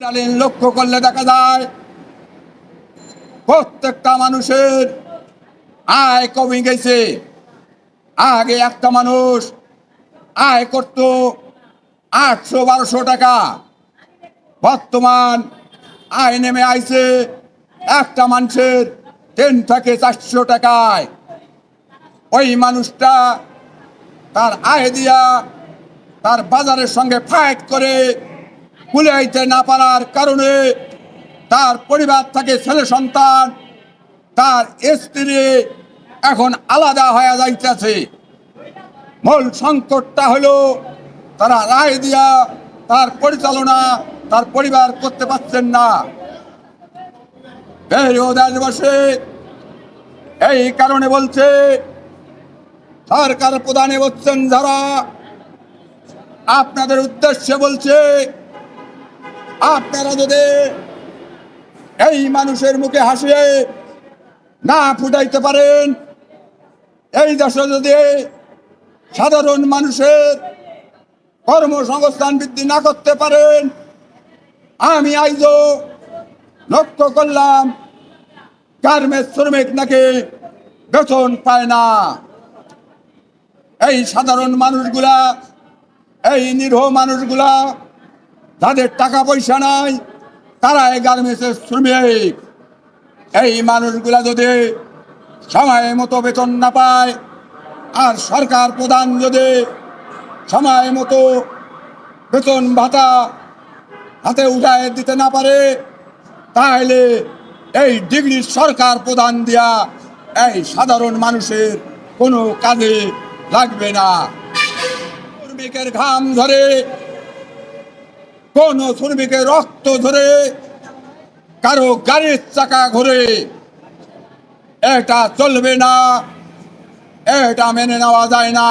ডালিন লক্ষ্য করলে দেখা যায়, প্রত্যেকটা মানুষের আয় কমে গেছে। আগে একটা মানুষ আয় করত আটশো বারোশো টাকা। বর্তমান আয় নেমে আইছে একটা মানুষের তিন থেকে চারশো টাকায়। ওই মানুষটা তার আয় দিয়া তার বাজারের সঙ্গে ফাইট করে কুলাইতে না পারার কারণে তার পরিবার থেকে ছেলে সন্তান, তার স্ত্রী এখন আলাদা হয়ে যাইতেছে। মূল সংকটটা হলো তারা রায় দিয়া তার পরিচালনা তার পরিবার করতে পারছেন না। দেশবাসী এই কারণে বলছে, সরকার প্রধানে বলছেন, যারা আপনাদের উদ্দেশ্যে বলছে আপনারা যদি এই মানুষের মুখে হাসিয়ে না ফুটাইতে পারেন, এই দেশে যদি সাধারণ মানুষের কর্মসংস্থান বৃদ্ধি না করতে পারেন, আমি আইজো লক্ষ্য করলাম, গার্মেন্টস শ্রমিক নাকি বেতন পায় না। এই সাধারণ মানুষগুলা, এই নিরীহ মানুষগুলা যাদের টাকা পয়সা নাই তারা এই গার্মেন্টসের শ্রমিক। এই মানুষগুলা যদি সময় মতো বেতন না পায়, আর সরকার প্রধান যদি সময় মতো বেতন ভাতা হাতে উঠায় দিতে না পারে, তাহলে এই ডিগ্রি সরকার প্রদান দিয়া এই সাধারণ মানুষের কোনো কাজে লাগবে না। শ্রমিকের ঘাম ধরে কোন শ্রমিকের রক্ত ধরে কারও গাড়ির চাকা ঘুরে। এটা চলবে না, এটা মেনে নেওয়া যায় না।